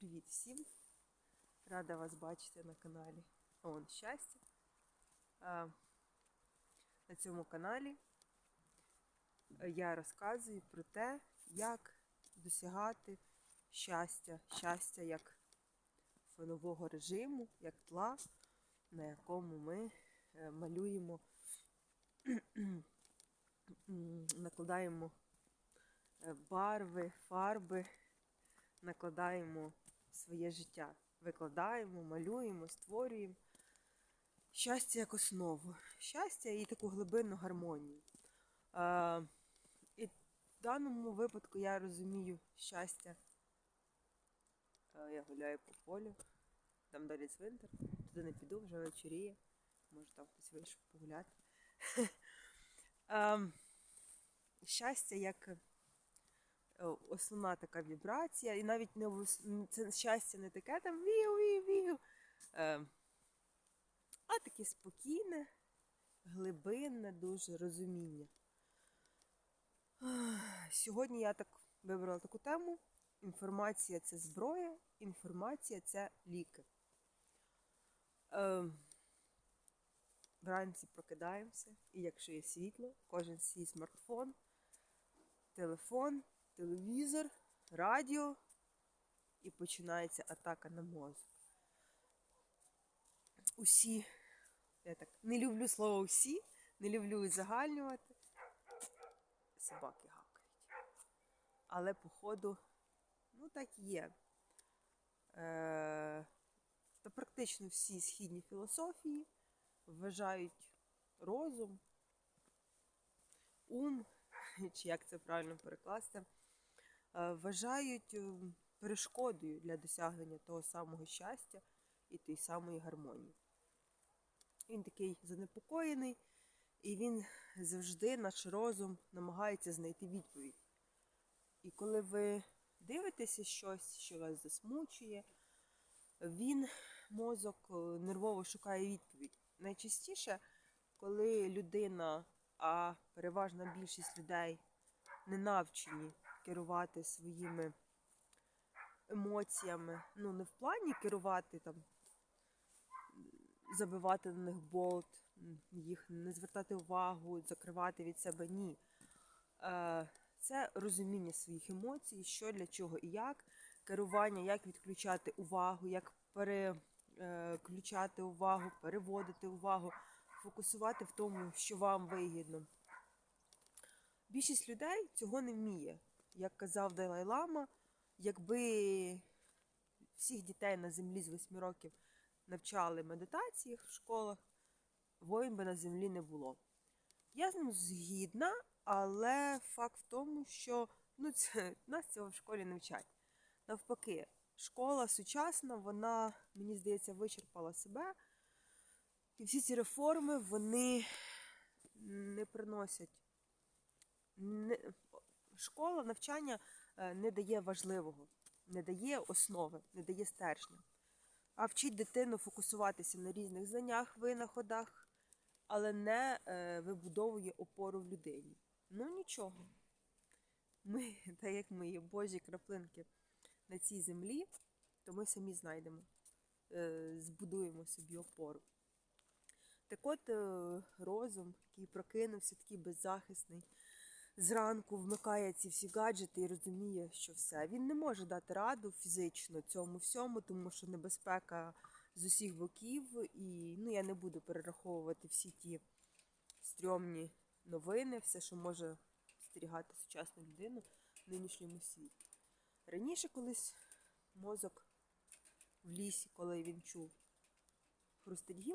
Привіт всім! Рада вас бачити на каналі ООН Щастя. На цьому каналі я розказую про те, як досягати щастя, щастя як фонового режиму, як тла, на якому ми е, малюємо, накладаємо е, барви, фарби, накладаємо своє життя. Викладаємо, малюємо, створюємо. Щастя як основу. Щастя і таку глибинну гармонію. А, і в даному випадку я розумію щастя. А, я гуляю по полю, там далі цвинтар, туди не піду, вже вечоріє. Може там хтось вийшов погуляти. А, щастя як е, основна така вібрація, і навіть не це щастя не таке там вів-вів-вів, е, а таке спокійне, глибинне дуже розуміння. Сьогодні я так вибрала таку тему. Інформація це зброя, інформація це ліки. Е, вранці прокидаємося, і якщо є світло, кожен свій смартфон, телефон, телевізор, радіо, і починається атака на мозок. Усі, я так не люблю слово усі, не люблю узагальнювати. Собаки гавкають. Але, походу, ну так є. Е, та практично всі східні філософії вважають розум, ум, чи як це правильно перекласти, вважають е, перешкодою для досягнення того самого щастя і тієї самої гармонії. Він такий занепокоєний, і він завжди, наш розум, намагається знайти відповідь. І коли ви дивитеся щось, що вас засмучує, він, мозок, е, нервово шукає відповідь. Найчастіше, коли людина, а переважна більшість людей не навчені керувати своїми емоціями, ну не в плані керувати там, забивати на них болт, їх не звертати увагу, закривати від себе ні. Е, Це розуміння своїх емоцій, що для чого і як, керування, як відключати увагу, як переключати увагу, переводити увагу, фокусувати в тому, що вам вигідно. Більшість людей цього не вміє. Як казав Далай Лама, якби всіх дітей на землі з 8 років навчали медитації в школах, воїн би на землі не було. Я з ним згідна, але факт в тому, що ну, це, нас цього в школі не вчать. Навпаки, школа сучасна, вона, мені здається, вичерпала себе. І всі ці реформи вони не приносять. Не, школа навчання е, не дає важливого, не дає основи, не дає стержня. А вчить дитину фокусуватися на різних знаннях, винаходах, але не е, вибудовує опору в людині. Ну нічого. Ми, так як ми є Божі краплинки на цій землі, то ми самі знайдемо, е, збудуємо собі опору. Так от розум, який прокинувся, такий беззахисний, зранку вмикає ці всі гаджети і розуміє, що все. Він не може дати раду фізично цьому всьому, тому що небезпека з усіх боків, і ну, я не буду перераховувати всі ті стрьомні новини, все, що може стерігати сучасну людину в нинішньому світі. Раніше колись мозок в лісі, коли він чув хрустить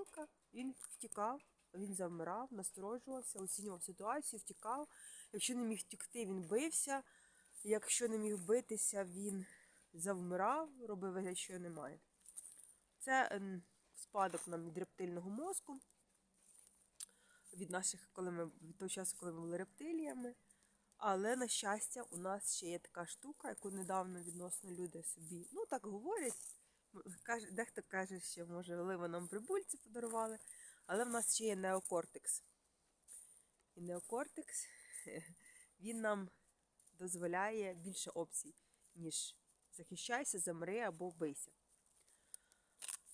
він втікав, він завмирав, насторожувався, оцінював ситуацію, втікав. Якщо не міг втікти, він бився. Якщо не міг битися, він завмирав, робив вигляд, що немає. Це ем, спадок нам від рептильного мозку, від наших, коли ми від того часу, коли ми були рептиліями. Але, на щастя, у нас ще є така штука, яку недавно відносно люди собі, ну так говорять. Дехто каже, що може ви нам прибульці подарували, але в нас ще є неокортекс. І неокортекс він нам дозволяє більше опцій, ніж захищайся, замри або бийся.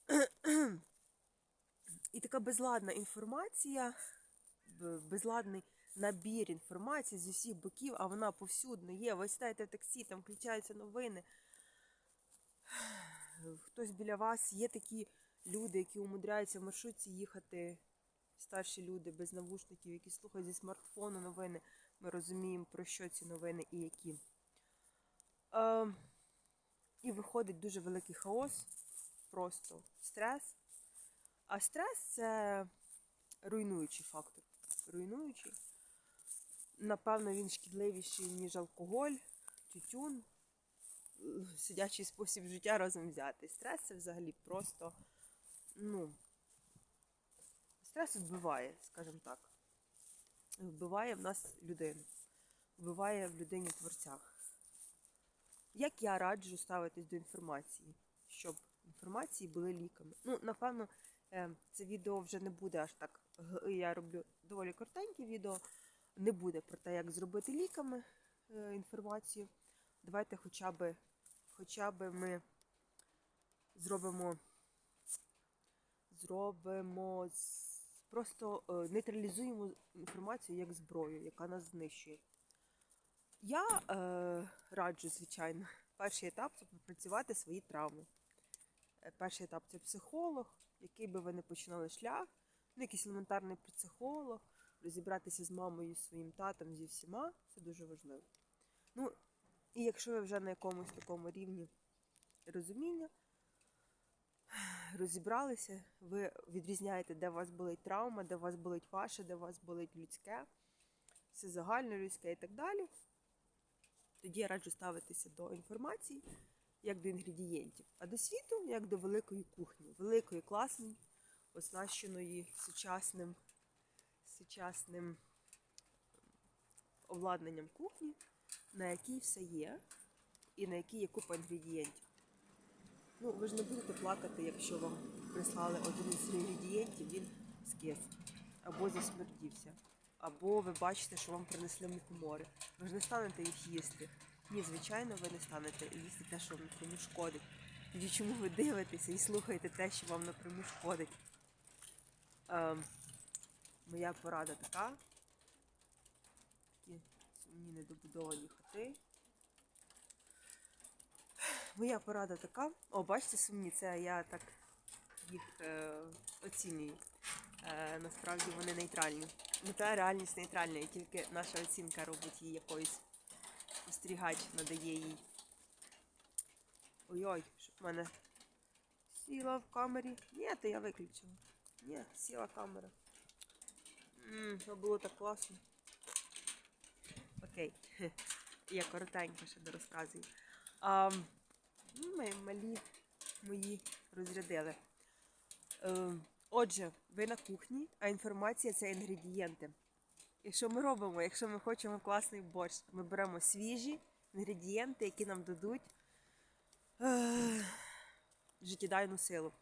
І така безладна інформація, безладний набір інформації з усіх боків, а вона повсюдно є. Ви сідаєте в таксі, там включаються новини. Хтось біля вас є такі люди, які умудряються в маршрутці їхати, старші люди без навушників, які слухають зі смартфону новини. Ми розуміємо, про що ці новини і які. Е, і виходить дуже великий хаос, просто стрес. А стрес це руйнуючий фактор. Руйнуючий. Напевно, він шкідливіший, ніж алкоголь, тютюн, е, сидячий спосіб життя разом взяти. Стрес це взагалі просто, ну, стрес вбиває, скажімо так. Вбиває в нас людину. Вбиває в людині творцях. Як я раджу ставитись до інформації, щоб інформації були ліками? Ну, напевно, е, це відео вже не буде аж так. Я роблю доволі коротеньке відео. Не буде про те, як зробити ліками е, інформацію. Давайте хоча б, хоча б ми зробимо, зробимо просто е, нейтралізуємо інформацію як зброю, яка нас знищує. Я е, раджу, звичайно, перший етап це попрацювати свої травми. Е, Перший етап це психолог, який би ви не починали шлях, ну, якийсь елементарний психолог, розібратися з мамою, своїм татом, зі всіма, це дуже важливо. Ну, і якщо ви вже на якомусь такому рівні розуміння, розібралися, ви відрізняєте, де у вас болить травма, де у вас болить ваше, де у вас болить людське, все загальнолюдське і так далі. Тоді я раджу ставитися до інформації як до інгредієнтів, а до світу як до великої кухні, великої, класної, оснащеної сучасним, сучасним обладнанням кухні, на якій все є, і на якій є купа інгредієнтів. Ну, ви ж не будете плакати, якщо вам прислали один із інгредієнтів, він скис, або засмердівся, або ви бачите, що вам принесли мухомори. Ви ж не станете їх їсти. Ні, звичайно, ви не станете їсти те, що вам напряму шкодить. Тоді чому ви дивитеся і слухаєте те, що вам напряму шкодить? Ем, моя порада така. Такі сумні недобудовані хати. Моя порада така. О, бачите, сумні, це я так їх е, оцінюю. Е, насправді вони нейтральні. Ну та реальність нейтральна, і тільки наша оцінка робить її якоюсь спостерігач, надає їй. Ой-ой, щоб в мене сіла в камері. Ні, то я виключила. Ні, сіла камера. Це було так класно. Окей. Я коротенько ще дорозказую. А, ну, ми малі мої розрядили. Е, отже, ви на кухні, а інформація це інгредієнти. І що ми робимо? Якщо ми хочемо класний борщ, ми беремо свіжі інгредієнти, які нам дадуть е, життєдайну силу.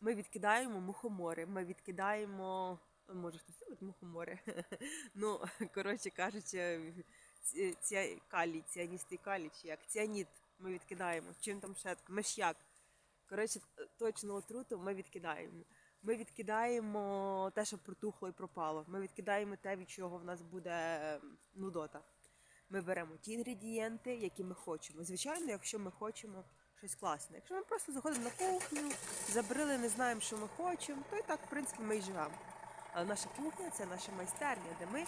Ми відкидаємо мухомори, ми відкидаємо. Може, хтось любить мухомори. ну, коротше кажучи, ця калій, ціаністий калій, чи як ціаніт ми відкидаємо. Чим там ще миш'як. Коротше, точно отруту ми відкидаємо. Ми відкидаємо те, що протухло і пропало. Ми відкидаємо те, від чого в нас буде е, нудота. Ми беремо ті інгредієнти, які ми хочемо. Звичайно, якщо ми хочемо щось класне. Якщо ми просто заходимо на кухню, забрили, не знаємо, що ми хочемо, то і так, в принципі, ми і живемо. Але наша кухня це наша майстерня, де ми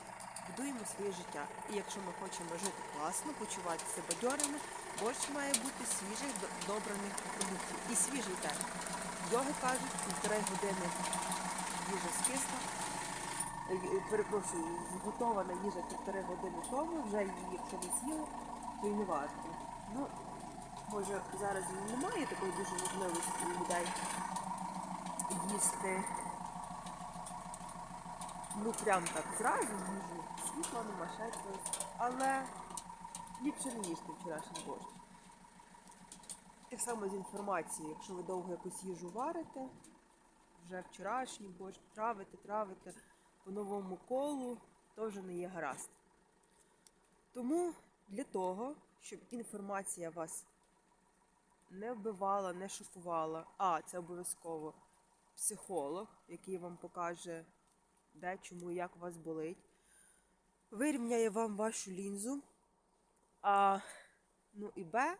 будуємо своє життя. І якщо ми хочемо жити класно, почуватися бадьорими, борщ має бути свіжих, до- добраних продуктів. І свіжий теж. Йоги кажуть, півтори години їжа скисла. Е, е, Перепрошую, зготована їжа півтори години тому, вже її, якщо ви з'їли, то й не варто. Ну, може, зараз немає такої дуже можливості людей їсти ну прям так зразу їжу. Світла нема, ще. Але ліпше не їсти вчорашній борщ. Так само з інформацією, якщо ви довго якусь їжу варите, вже вчорашній борщ, травите, травите по новому колу, то вже не є гаразд. Тому для того, щоб інформація вас не вбивала, не шокувала. А, це обов'язково психолог, який вам покаже, де, чому, як у вас болить. Вирівняє вам вашу лінзу. А, ну і Б.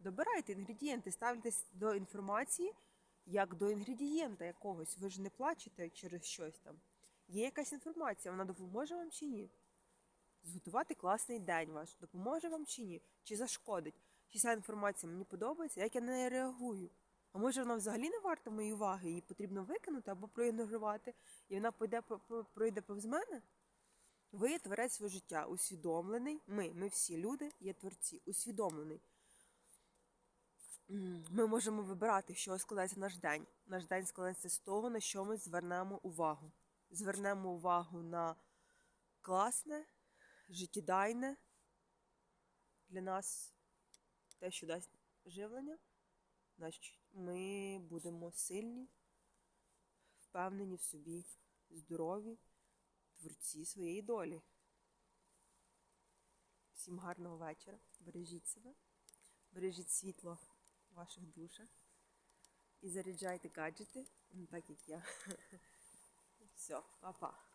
Добирайте інгредієнти, ставтесь до інформації як до інгредієнта якогось. Ви ж не плачете через щось там. Є якась інформація, вона допоможе вам чи ні? Зготувати класний день ваш. Допоможе вам чи ні? Чи зашкодить? Чи ця інформація мені подобається, як я на неї реагую? А може вона взагалі не варта моєї уваги, її потрібно викинути або проігнорувати, і вона по- пройде повз мене? Ви є творець свого життя, усвідомлений. Ми, ми всі люди є творці, усвідомлений. Ми можемо вибирати, що складається наш день. Наш день складається з того, на що ми звернемо увагу. Звернемо увагу на класне, життєдайне для нас те, що дасть живлення. Значить, ми будемо сильні, впевнені в собі, здорові, творці своєї долі. Всім гарного вечора. Бережіть себе, бережіть світло в ваших душах і заряджайте гаджети, ну, так як я. Все, па-па.